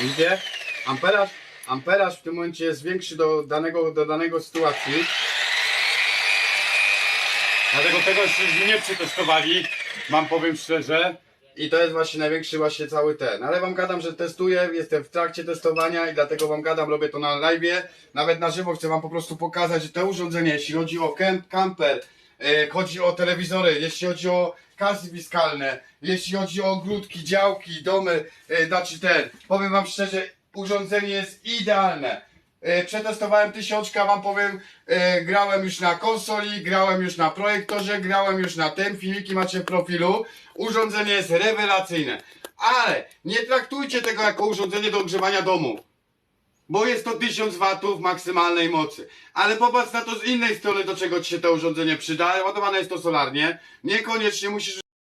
Widzicie? Amperaż, amperaż w tym momencie jest większy do danego, do danego sytuacji. Dlatego tego jeszcze nie przetestowali, mam powiem szczerze. I to jest właśnie największy właśnie cały ten. Ale wam gadam, że testuję, jestem w trakcie testowania i dlatego wam gadam, robię to na live. Nawet na żywo chcę wam po prostu pokazać, że te urządzenie, jeśli chodzi o camp, camper, chodzi o telewizory, jeśli chodzi o kasy fiskalne, jeśli chodzi o ogródki, działki, domy, e, znaczy ten, powiem wam szczerze, urządzenie jest idealne. E, Przetestowałem tysiączka, wam powiem, e, grałem już na konsoli, grałem już na projektorze, grałem już na tym, filmiki macie w profilu. Urządzenie jest rewelacyjne, ale nie traktujcie tego jako urządzenie do ogrzewania domu. Bo jest to 1000 watów maksymalnej mocy. Ale popatrz na to z innej strony, do czego ci się to urządzenie przyda. Ładowane jest to solarnie. Niekoniecznie musisz